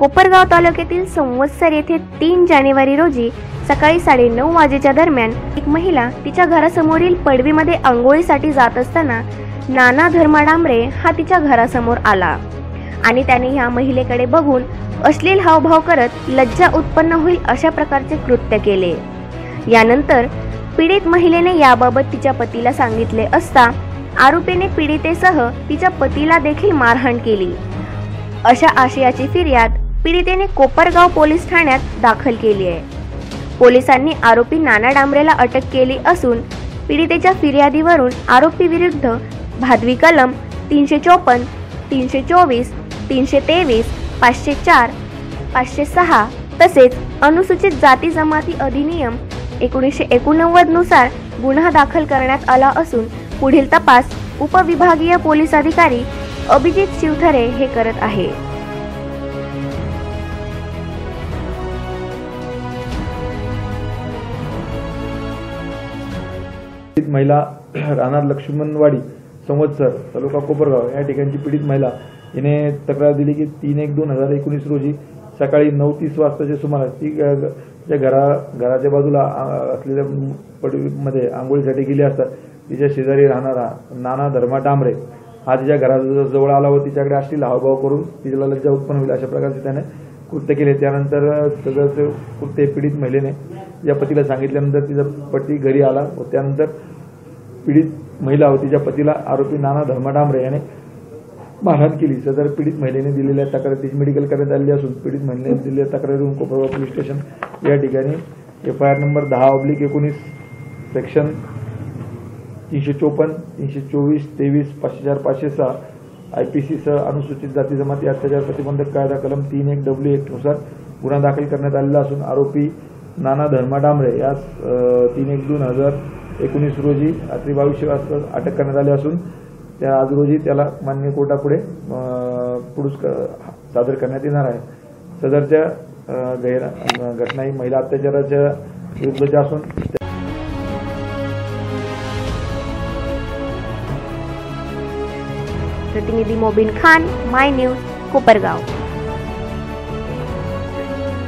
कोपरगाव तालुक्यातील संवत्सर येथे तीन जानेवारी रोजी सकाळी साडेनऊ वाजेच्या दरम्यान एक महिला तिच्या घरासमोरील पडवीमध्ये आंघोळीसाठी जात असताना नाना धर्मा डांबरे हा तिच्या घरासमोर आला. आणि त्याने ह्या महिलेकडे बघून अश्लील हावभाव करत लज्जा उत्पन्न होईल अशा प्रकारचे कृत्य केले. यानंतर पीडित महिलेने याबाबत तिच्या पतीला सांगितले असता आरोपीने पीडितेसह तिच्या पतीला देखील मारहाण केली. अशा आशयाची फिर्याद पीडितेने कोपरगाव पोलीस ठाण्यात दाखल केली आहे. पोलिसांनी आरोपी नाना डांबरेला अटक केली असून पीडितेच्या फिर्यादीवरून आरोपी विरुद्ध भादवी कलम तीनशे चोपन्न तीनशे चोवीस तीनशे तेवीस पाचशे चार पाचशे सहा तसेच अनुसूचित जाती जमाती अधिनियम एकोणीसशे एकोणनव्वदनुसार गुन्हा दाखल करण्यात आला असून पुढील तपास उपविभागीय पोलीस अधिकारी अभिजित शिवथरे हे करत आहे. पीडित महिला राहणार लक्ष्मणवाडी संवत्सर तालुका कोपरगाव. या ठिकाणची पीडित महिला हिने तक्रार दिली की तीन एक दोन हजार एकोणीस रोजी सकाळी नऊ तीस वाजताच्या सुमारास ती ग- घरा घराच्या बाजूला असलेल्या पटवीमध्ये आंघोळीसाठी गेली असता तिच्या शेजारी राहणारा नाना धर्मा डांबरे हा तिच्या घराजवळ आला व तिच्याकडे असलेला हावभाव करून तिला लज्जा उत्पन्न होईल अशा प्रकारचे त्याने कृत्य केले. त्यानंतर सगळं कृत्य पीडित महिलेने या पतीला सांगितल्यानंतर तिचा पती घरी आला व त्यानंतर पीडित महिला व तिच्या पतीला आरोपी नाना धर्मडांबरे याने मारहाण केली. सदर पीडित महिलेने दिलेल्या तक्रारीची मेडिकल करण्यात आली असून पीडित महिलेने दिलेल्या तक्रारीवरून कोपरगाव पोलीस स्टेशन या ठिकाणी एफ आय आर नंबर दहा ऑब्लिक एकोणीस सेक्शन तीनशे चोपन्न तीनशे चोवीस तेवीस पाचशे चार पाचशे सहा आय पी सीसह अनुसूचित जाती जमाती अत्याचार प्रतिबंधक कायदा कलम तीन एक डब्ल्यू एकनुसार गुन्हा दाखल करण्यात आलेला असून आरोपी नाना धर्मा डांबरे यास तीन एक दोन हजार एकोणीस रोजी रात्री बावीसशे वाजता अटक करण्यात आली असून त्या आज रोजी त्याला मान्य कोर्टापुढे पुरुष क- सादर करण्यात येणार आहे. सदरच्या गैर घटना ही महिला अत्याचाराच्या विरुद्धच्या असून प्रतिनिधी मोबिन खान माय न्यूज कोपरगाव.